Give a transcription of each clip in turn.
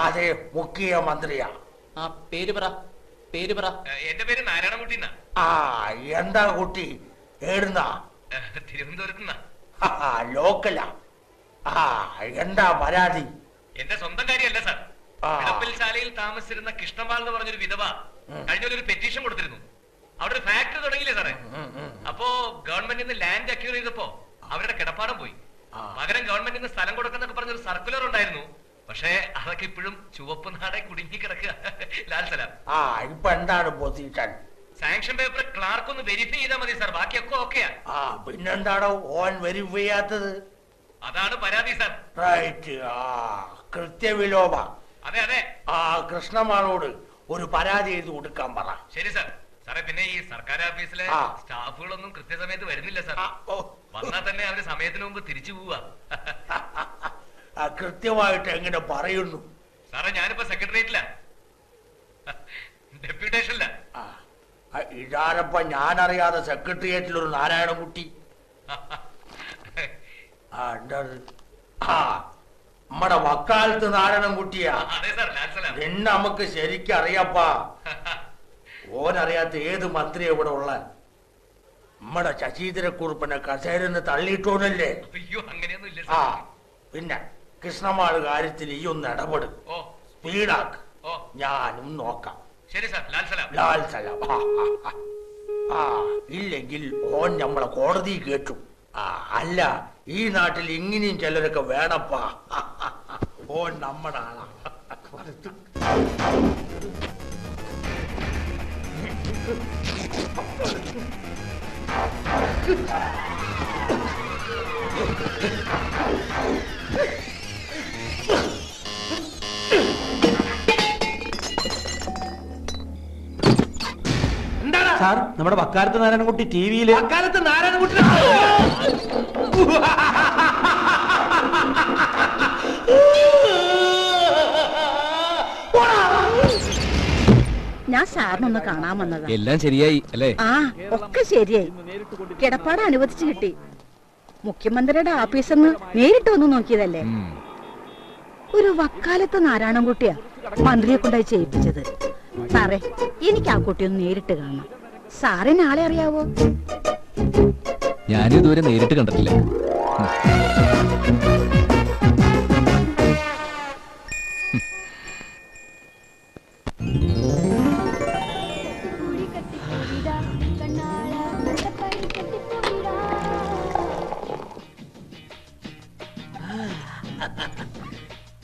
അതെ മുഖ്യമന്ത്രിയാ ആ പേര് പറ പേര് പറ. എന്റെ പേര് നാരായണകുട്ടി എന്നാ ആ എന്താ കുട്ടി? ഏടുന്നാ? തിരുവനന്തപുരത്ത് ആ, ലോക്കലാ. ആ എന്താ പരാതി? എന്റെ സ്വന്തം കാര്യമല്ല സാർ. ശാലയിൽ താമസിച്ചിരുന്ന കൃഷ്ണപാൽ എന്ന് പറഞ്ഞൊരു വിധവ കഴിഞ്ഞ ഒരു പെറ്റീഷൻ കൊടുത്തിരുന്നു. അവിടെ ഒരു ഫാക്ടറി തുടങ്ങിയില്ലേ സാറേ. അപ്പോ ഗവൺമെന്റിൽ നിന്ന് ലാൻഡ് അക്യൂർ ചെയ്തപ്പോ അവരുടെ കിടപ്പാടം പോയി. പകരം ഗവൺമെന്റിന് നിന്ന് സ്ഥലം കൊടുക്കുന്നൊക്കെ പറഞ്ഞൊരു സർക്കുലർ ഉണ്ടായിരുന്നു. പക്ഷേ അതൊക്കെ ഇപ്പോഴും ചുവപ്പ് നാടെ കുടുങ്ങി കിടക്കുക. ലാൽ സലാം. ആ ഇപ്പൊ എന്താണ് പൊസിഷൻ സാങ്ഷൻ പേപ്പർ ക്ലാർക്ക് ഒന്ന് വെരിഫൈ ചെയ്താൽ മതി സാർ ബാക്കിയൊക്കെ ഓക്കെയാ ആ. പിന്നെന്താണോ ഓൻ വെരിഫൈ ചെയ്യാത്തത്? അതാണ് പരാതി സാർ റൈറ്റ് ആ കൃത്യവിലോപ. അതെ അതെ. ആ കൃഷ്ണമാളോട് ഒരു പരാതി എഴുതി കൊടുക്കാൻ പറ. ശരി സാർ സാറേ പിന്നെ ഈ സർക്കാർ ഓഫീസിലെ സ്റ്റാഫുകളൊന്നും കൃത്യസമയത്ത് വരുന്നില്ല സാർ വന്നാൽ തന്നെ അവർ സമയത്തിന് മുമ്പ് തിരിച്ചു പോവാ. കൃത്യമായിട്ട് എങ്ങനെ പറയുന്നു? സാറേ ഞാനിപ്പോ സെക്രട്ടേറിയറ്റില്ല ഡെപ്യൂട്ടേഷനില്ല ഇതാരപ്പ ഞാനറിയാതെ സെക്രട്ടേറിയറ്റിൽ ഒരു നാരായണകുട്ടി ആ എന്താ ആ നമ്മടെ വക്കാലത്ത് നാരായണൻകുട്ടിയാ. നിന്നെ നമുക്ക് ശരിക്കും അറിയപ്പാ. ഓനറിയാത്ത ഏത് മന്ത്രി ഇവിടെ ഉള്ള? നമ്മടെ ശശീന്ദ്രക്കുറിപ്പിന്റെ കസേരന്ന് തള്ളിയിട്ടോന്നല്ലേ ആ പിന്നെ? കൃഷ്ണമാൾ കാര്യത്തിൽ ഈ ഒന്ന് ഇടപെടും. ഓ. സ്പീഡാക്ക്. ഞാനും നോക്കാം. ശരി സാർ ലാൽ സലാം. ലാൽ സലാം. ആ, ആ, ആ. ആ ഇല്ലെങ്കിൽ ഓൻ നമ്മളെ കോടതി കേട്ടു ആ അല്ല ഈ നാട്ടിൽ ഇങ്ങനെയും ചിലരൊക്കെ വേണപ്പാ. ഓൻ നമ്മുടെ ആളാ. സാർ നമ്മുടെ വക്കാലത്ത് നാരായണൻകുട്ടി ടി വിയിൽ അക്കാലത്ത് നാരായണൻകുട്ടി ഞാൻ സാറിനൊന്ന് കാണാൻ വന്നതാ. എല്ലാം ശരിയായി അല്ലേ? ആ ഒക്കെ ശരിയായി. കിടപ്പാട് അനുവദിച്ചു കിട്ടി. മുഖ്യമന്ത്രിയുടെ ഓഫീസിൽ നിന്ന് നേരിട്ട് വന്ന് നോക്കിയതല്ലേ? ഒരു വക്കാലത്ത് നാരായണൻകുട്ടിയാ മന്ത്രിയെ കൊണ്ടായി ചെയ്യിപ്പിച്ചത്. സാറേ എനിക്ക് ആ കുട്ടിയൊന്ന് നേരിട്ട് കാണണം. സാറിന് ആളെ അറിയാവോ? ഞാനിതുവരെ ഇതുവരെ നേരിട്ട് കണ്ടിട്ടില്ല.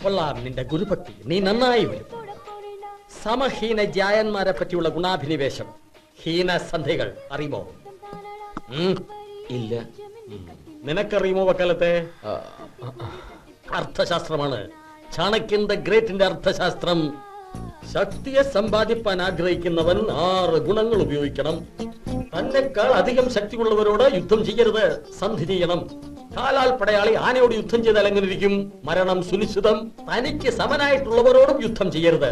കൊള്ളാം നിന്റെ ഗുരുഭക്തി നീ നന്നായി വരും. സമഹീന ജായന്മാരെ പറ്റിയുള്ള ഗുണാഭിനിവേശം. ഹീനസന്ധികൾ. അറിയുമോ. ഇല്ല. നിനക്കറിയുമോ വക്കാലത്തെ? അർത്ഥശാസ്ത്രമാണ്. ചാണക്യൻ ദ ഗ്രേറ്റിന്റെ അർത്ഥശാസ്ത്രം. ശക്തിയെ സമ്പാദിപ്പാൻ ആഗ്രഹിക്കുന്നവൻ ആറ് ഗുണങ്ങൾ ഉപയോഗിക്കണം. തന്നെക്കാൾ അധികം ശക്തിയുള്ളവരോട് യുദ്ധം ചെയ്യരുത്. സന്ധി ചെയ്യണം. കാലാൽ പടയാളി ആനയോട് യുദ്ധം ചെയ്താൽ എങ്ങനെ ഇരിക്കും മരണം സുനിശ്ചിതം തനിക്ക് സമനായിട്ടുള്ളവരോടും യുദ്ധം ചെയ്യരുത്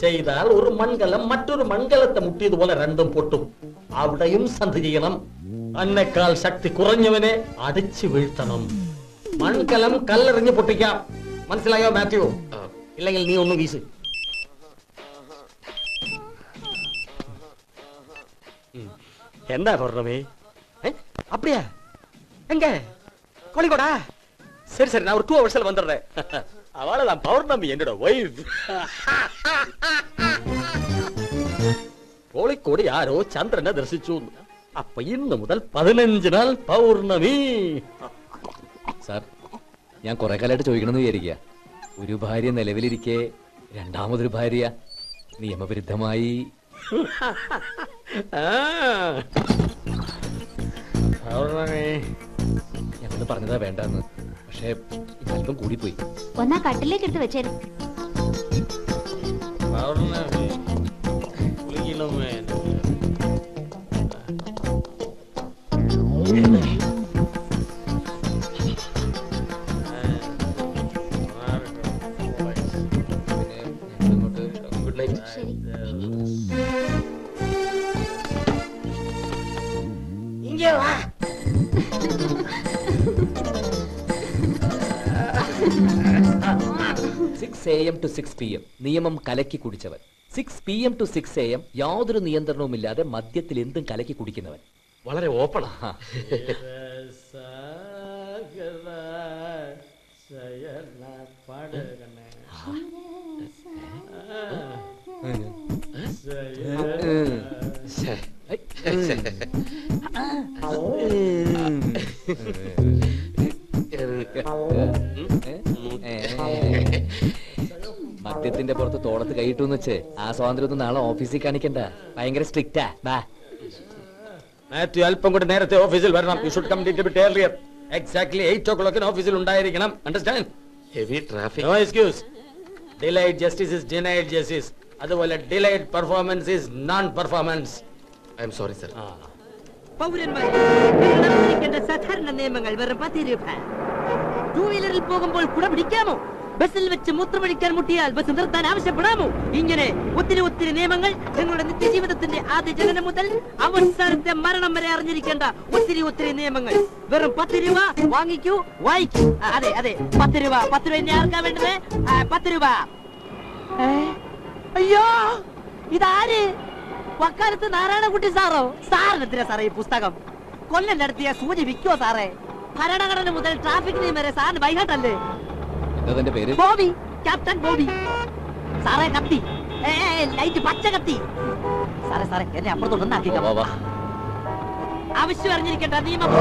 ചെയ്താൽ ഒരു മൺകലം മറ്റൊരു മൺകലത്തെ മുട്ടിയതുപോലെ രണ്ടും പൊട്ടും അവിടെയും സന്ധി ചെയ്യണം തന്നെക്കാൾ ശക്തി കുറഞ്ഞവനെ അടിച്ചു വീഴ്ത്തണം മൺകലം കല്ലെറിഞ്ഞ് പൊട്ടിക്കാം മനസ്സിലായോ മാത്യു ഇല്ലെങ്കിൽ നീ ഒന്ന് വീശ് ம். என்ன பௌர்ணமி ஏ, அப்படியா எங்க கோழிக்கோடா சரி சரி நான் ஒரு டூ ஹவர்ஸ்ல வந்துடுறேன் அவளதான் பௌர்ணமி என்னோட ஒய்ஃப் കോഴിക്കോട് ആരോ ചന്ദ്രനെ ദർശിച്ചു അപ്പൊ ഇന്ന് മുതൽ പതിനഞ്ച് നാൾ പൗർണമി സാർ ഞാൻ കുറെ കാലമായിട്ട് ചോദിക്കണമെന്ന് വിചാരിക്കുക ഒരു ഭാര്യ നിലവിലിരിക്കെ രണ്ടാമതൊരു ഭാര്യ നിയമവിരുദ്ധമായി ആ. പൗർണമി ഞങ്ങൾ പറഞ്ഞതാ വേണ്ടെന്ന്. പക്ഷേ അല്പം കൂടിപ്പോയി. ഒന്നാ കട്ടിലേക്ക് എടുത്ത് വെച്ചേരും. പൗർണമി six A M to six P M നിയമം കലക്കി കുടിച്ചവൻ six P M to six A M യാതൊരു നിയന്ത്രണവുമില്ലാതെ മദ്യത്തിൽ എന്തും കലക്കി കുടിക്കുന്നവൻ വളരെ ഓപ്പണാ മദ്യത്തിന്റെ പുറത്ത് തോളത്ത് കൈയിട്ടു വെച്ച്. ആ സ്വാതന്ത്ര്യം ഒന്നും നാളെ ഓഫീസിൽ കാണിക്കണ്ട. ഭയങ്കര സ്ട്രിക്റ്റാ. ബാ. മാത്യു അല്പം കൂടെ നേരത്തെ ഓഫീസിൽ വരണം. You should come little bit earlier exactly 8 ഓ ക്ലോക്കിന് ഓഫീസിൽ ഉണ്ടായിരിക്കണം. Understand heavy traffic no excuse delayed justice is denied justice അതുപോലെ delayed performance is non performance I am sorry sir പൗരന്മാർ സാധാരണ നിയമങ്ങൾ വെറും പത്ത് രൂപ. ടൂ വീലറിൽ പോകുമ്പോൾ കുട പിടിക്കാമോ ബസ്സിൽ വെച്ച് മൂത്രമൊഴിക്കാൻ മുട്ടിയാൽ ബസ് നിർത്താൻ ആവശ്യപ്പെടാമോ? ഇങ്ങനെ ഒത്തിരി ഒത്തിരി നിയമങ്ങൾ നിങ്ങളുടെ നിത്യജീവിതത്തിന്റെ ആദ്യ ജനനം മുതൽ അവസാനത്തെ മരണം വരെ അറിഞ്ഞിരിക്കേണ്ട ഒത്തിരി ഒത്തിരി നിയമങ്ങൾ. വെറും പത്ത് രൂപ വാങ്ങിക്കൂ വായിക്കൂ. അതെ അതെ. പത്ത് രൂപ പത്ത് രൂപ ആർക്കാ വേണ്ടത്? പത്ത് രൂപ? അയ്യോ ഇതാര്? വക്കാലത്ത് നാരായണകുട്ടി സാറോ? സാറിനെത്തിനാ സാറേ ഈ പുസ്തകം? കൊല്ലം നടത്തിയ സൂചി വിൽക്കോ സാറേ? ഭരണഘടന മുതൽ ട്രാഫിക് നിയമം വരെ സാറിന് എന്താ തന്റെ പേര്? Bobby captain Bobby. സാറേ കത്തി. ലൈറ്റ് പച്ച കത്തി. സാറേ സാറേ എന്നെ അപ്പുറത്തോട്ട് വാ, ഒന്നാക്കിക്കാം വാ. ആവശ്യം അറിഞ്ഞിരിക്കട്ടെ നിയമം.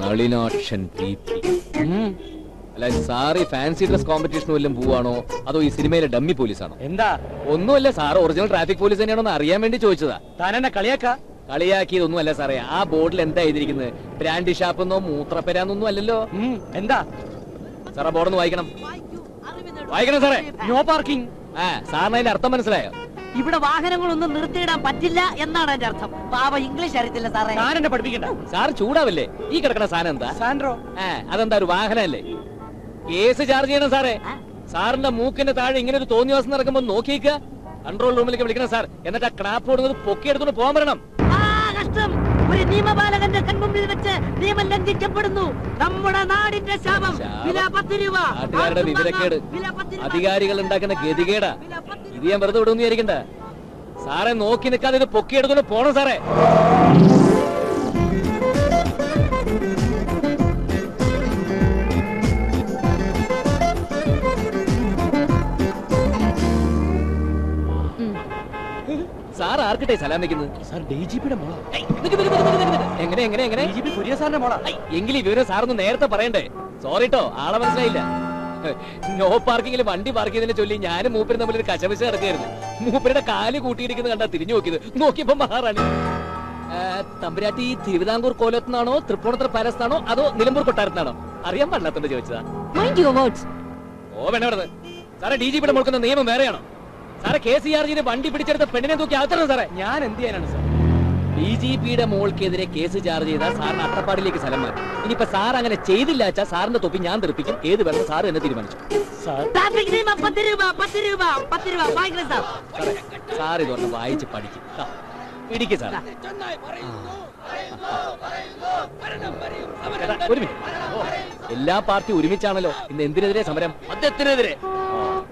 നളിനാക്ഷൻ പി പി അല്ല സാർ ഈ ഫാൻസി ഡ്രസ് കോമ്പറ്റീഷൻ വല്ലതും പോവാണോ അതോ ഈ സിനിമയിലെ ഡമ്മി പോലീസാണോ എന്താ? ഒന്നുമല്ല സാർ ഒറിജിനൽ ട്രാഫിക് പോലീസ് തന്നെയാണോ എന്ന് അറിയാൻ വേണ്ടി ചോദിച്ചതാ. താൻ എന്നെ കളിയാക്ക? കളിയാക്കിയതൊന്നും അല്ല സാറേ ആ ബോർഡിൽ എന്താ എഴുതിയിരിക്കുന്നത്? ബ്രാൻഡി ഷാപ്പെന്നോ മൂത്രപ്പെരാന്നൊന്നും അല്ലല്ലോ? എന്താ? സാർ ആ ബോർഡൊന്ന് വായിക്കണം. വായിക്കണം സാറേ. നോ പാർക്കിംഗ് ആ സാറിന് അതിന്റെ അർത്ഥം മനസ്സിലായോ? ഇവിടെ വാഹനങ്ങളൊന്നും നിർത്തിയിടാൻ പറ്റില്ല എന്നാണ് എന്റെ അർത്ഥം. പാവ ഇംഗ്ലീഷ് അറിയത്തില്ല സാറേ. ഞാൻ എന്നെ പഠിപ്പിക്കണ്ട. സാർ ചൂടാവല്ലേ? ഈ കിടക്കണ സാധനം എന്താ? സാൻഡ്രോ. ആ അതെന്താ ഒരു വാഹനമല്ലേ? കേസ് ചാർജ് ചെയ്യണം സാറേ. സാറിന്റെ മൂക്കിന്റെ താഴെ ഇങ്ങനെ ഒരു തോന്നിവാസം നടക്കുമ്പോ നോക്കിയേക്ക. കൺട്രോൾ റൂമിലേക്ക് വിളിക്കണം സാർ. എന്നിട്ട് ആ ക്ലാപ്പ് കൊടുക്കുന്നത് പൊക്കിയെടുത്തോണ്ട് പോകാൻ വരണം ആ കഷ്ടം. ഒരു നിയമപാലകന്റെ കൺമുമ്പിൽ വെച്ച് നിയമം ലംഘിക്കപ്പെടുന്നു. നമ്മുടെ നാടിന്റെ ശാപം. ശാപം? വില പത്ത് രൂപ. നാട്ടുകാരുടെ ആർക്കും വിവരക്കേട്? വാങ്ങാം. വില പത്ത് രൂപ. അധികാരികൾ ഉണ്ടാക്കുന്ന ഗതികേടാ. ഇത് ഞാൻ വെറുതെ വിടുമെന്ന് വിചാരിക്കണ്ട. സാറെ നോക്കി നിൽക്കാതെ ഇത് പൊക്കിയെടുത്തോണ്ട് പോണം സാറേ. ആർക്കിട്ടെ സലാം വെക്കുന്നത് സാർ ഡി ജി പിയുടെ മോളാ. എങ്ങനെ എങ്ങനെ എങ്ങനെ? ഡി ജി പി കുര്യ സാറിന്റെ മോളാ. എങ്കിലും ഈ വിവരം സാറൊന്ന് നേരത്തെ പറയണ്ടേ? സോറി ട്ടോ ആളെ മനസ്സിലായില്ല. നോ പാർക്കിങ്ങിൽ വണ്ടി പാർക്ക് ചെയ്തതിനെ ചൊല്ലി ഞാനും മൂപ്പരും തമ്മിൽ ഒരു കശപശ നടക്കുകയായിരുന്നു മൂപ്പരുടെ കാൽ കൂട്ടിയിരിക്കുന്നത് കണ്ടാ തിരിഞ്ഞു നോക്കിയത്. നോക്കിയപ്പോ മഹാറാണി. തമ്പുരാട്ടി തിരുവിതാംകൂർ കോലത്തുനിന്നാണോ തൃപ്പൂണിത്തറ പാലസ് അതോ നിലമ്പൂർ കൊട്ടാരത്തിനാണോ അറിയാൻ പാടില്ലാത്തോണ്ട് ചോദിച്ചതാ. മൈൻഡ് യുവർ വേർഡ്സ് ഓ വേണ്ട വേണ്ടത് സാറേ ഡി ജി പിയുടെ മുൾക്കുന്ന നിയമം വേറെയാണോ? സാറേ കെ സി ആർ ജിന് വണ്ടി പിടിച്ചെടുത്ത പെണ്ണിനെ തൂക്കി അകത്തണം സാറേ. ഞാൻ എന്ത് ചെയ്യാനാണ് സാർ? ഡി ജി പിയുടെ മോൾക്കെതിരെ കേസ് ചാർജ് ചെയ്താൽ സാറിന് അട്ടപ്പാടിലേക്ക് സ്ഥലം മാറ്റി ഇനിയിപ്പോ സാർ അങ്ങനെ ചെയ്തില്ല വെച്ചാൽ സാറിന്റെ തൊപ്പി ഞാൻ തെറിപ്പിക്കും. ഏത് വേണം സാർ എന്നെ തീരുമാനിച്ചു. സാർ ഇതൊന്ന് വായിച്ച് പഠിക്കും. പിടിക്ക് സാർ ഒരു മിനിറ്റ്. എല്ലാ പാർട്ടി ഒരുമിച്ചാണല്ലോ. ഇന്ന് എന്തിനെതിരെ സമരം? മദ്യത്തിനെതിരെ. ഓ,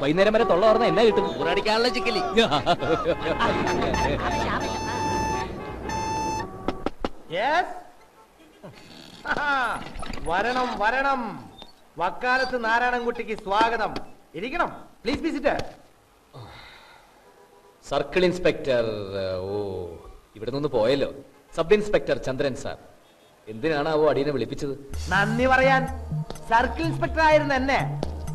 വൈകുന്നേരം വരെ തൊള്ള പറഞ്ഞ എന്നാ കിട്ടും? ഊറടിക്കാനുള്ള ചിക്കലി. യെസ് വരണം വരണം. വക്കാലത്ത് നാരായണൻകുട്ടിക്ക് സ്വാഗതം. ഇരിക്കണം. പ്ലീസ് വിസിറ്റ് സർക്കിൾ ഇൻസ്പെക്ടർ ഓ ഇവിടെ നിന്ന് പോയല്ലോ. Sub inspector Chandran sir. എന്തിനാണ് അവ അടിയനെ വിളിപ്പിച്ചത്? നന്ദി പറയാൻ. സർക്കിൾ ഇൻസ്പെക്ടർ ആയിരുന്ന എന്നെ.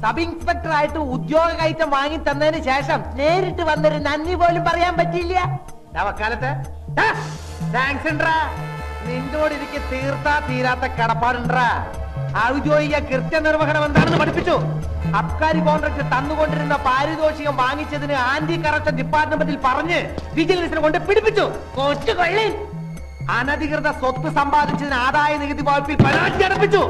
സബ് ഇൻസ്പെക്ടർ ആയിട്ട് ഉദ്യോഗ കയറ്റം വാങ്ങി തന്നതിന് ശേഷം നേരിട്ട് വന്നൊരു നന്ദി പോലും പറയാൻ പറ്റിയില്ല. വക്കാലത്ത്. താങ്ക്സ് ഉണ്ടാ നിന്നോട് എനിക്ക് തീർത്താ തീരാത്ത കടപ്പാടുണ്ടാ ഔദ്യോഗിക കൃത്യനിർവഹണം എന്താണെന്ന് പഠിപ്പിച്ചു. അബ്കാരി കോൺട്രാക്ട് തന്നുകൊണ്ടിരുന്ന പാരിതോഷികം വാങ്ങിച്ചതിന് ആന്റി കറപ്ഷൻ ഡിപ്പാർട്ട്മെന്റിൽ പറഞ്ഞ് വിജിലൻസിനെ കൊണ്ട് പിടിപ്പിച്ചു. കൊച്ചുകൊള്ളി അനധികൃത സ്വത്ത് സമ്പാദിച്ചതിന് ആദായ നികുതി വകുപ്പിൽ പരാതി അടപ്പിച്ചു.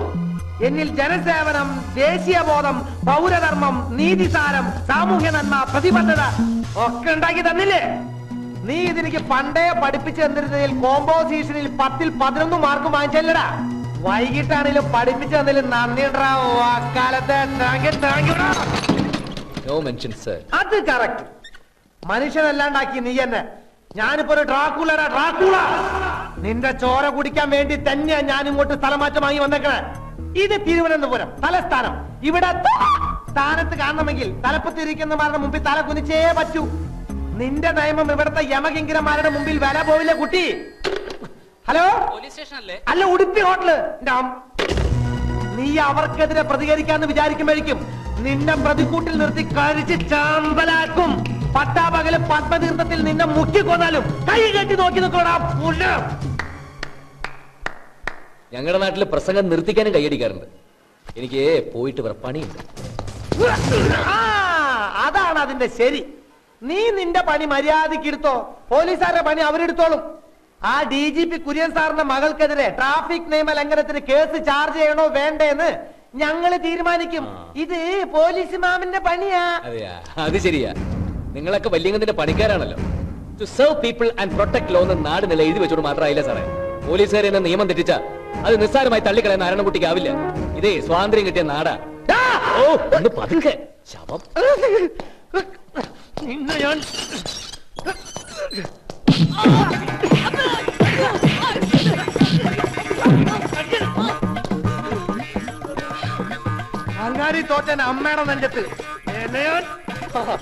എന്നിൽ ജനസേവനം ദേശീയബോധം പൗരധർമ്മം നീതിസാരം സാമൂഹ്യ നന്മ പ്രതിബദ്ധത ഒക്കെ ഉണ്ടാക്കി തന്നില്ലേ? നീ ഇതെനിക്ക് പണ്ടേ പഠിപ്പിച്ചു തന്നിരുന്നതിൽ കോമ്പോസിഷനിൽ പത്തിൽ പതിനൊന്ന് മാർക്ക് വാങ്ങിച്ചല്ലടാ. വൈകിട്ടാണെങ്കിലും പഠിപ്പിച്ചു തന്നതിൽ നന്ദിണ്ടാ വാക്കാലത്തെ thank you, thank no mention sir അത് കറക്റ്റ് മനുഷ്യനല്ലാണ്ടാക്കി നീ എന്നെ. ഞാനിപ്പോ ഒരു ഡ്രാക്കുളടാ ഡ്രാക്കുള നിന്റെ ചോര കുടിക്കാൻ വേണ്ടി തന്നെയാ ഞാൻ ഇങ്ങോട്ട് സ്ഥലമാറ്റം വാങ്ങി വന്നേക്കണേ. ഇത് തിരുവനന്തപുരം തലസ്ഥാനം. ഇവിടെ സ്ഥാനത്ത് കാണണമെങ്കിൽ തലപ്പത്തിരിക്കുന്നവരുടെ മുമ്പിൽ തല കുനിച്ചേ പറ്റൂ. നിന്റെ നിയമം ഇവിടുത്തെ യമകിങ്കരന്മാരുടെ മുമ്പിൽ വില പോവില്ല കുട്ടി. ഹലോ? പോലീസ് സ്റ്റേഷൻ അല്ലേ അല്ല ഉടുപ്പി ഹോട്ടൽ. നീ അവർക്കെതിരെ പ്രതികരിക്കാന്ന് വിചാരിക്കുമ്പോഴേക്കും നിന്നെ പ്രതിക്കൂട്ടിൽ നിർത്തി കഴിച്ച് ചാമ്പലാക്കും. പട്ടാപകൽ പത്മതീർത്ഥത്തിൽ നിന്നെ മുക്കിക്കൊന്നാലും കൈ കെട്ടി നോക്കി നിൽക്കണം ഞങ്ങളുടെ നാട്ടിൽ പ്രസംഗം നിർത്തിക്കാനും കൈയടിക്കാറുണ്ട്. എനിക്ക് പോയിട്ട് വേറെ പണിയുണ്ട്. അതാണ് അതിന്റെ ശരി. നീ നിന്റെ പണി മര്യാദയ്ക്ക് എടുത്തോ പോലീസുകാരുടെ പണി അവരെടുത്തോളും. ആ ഡി ജി പി കുര്യൻ സാറിന്റെ മകൾക്കെതിരെ ട്രാഫിക് നിയമ ലംഘനത്തിന് കേസ് ചാർജ് ചെയ്യണോ വേണ്ടേന്ന് ഞങ്ങൾ തീരുമാനിക്കും. ഇത് പോലീസ് മാമിന്റെ പണിയാ. അത് ശരിയാ. നിങ്ങളൊക്കെ വല്യങ്ങത്തിന്റെ പണിക്കാരാണല്ലോ. To serve people and protect law എന്ന് നാട് നില എഴുതി വെച്ചോട് മാത്രമായില്ല സാറേ? പോലീസുകാരെ നിയമം തെറ്റിച്ച അത് നിസ്സാരമായി തള്ളിക്കളയാൻ നാരായണൻകുട്ടിക്ക് ആവില്ല ഇതേ സ്വാതന്ത്ര്യം കിട്ടിയ നാടാ! ഓ ഒന്ന് പതുക്കെ. ശവം. നിന്നെ ഞാൻ അങ്ങാടി തോറ്റൻ അമ്മയുടെ നെഞ്ചത്ത്. എന്നെ ഞാൻ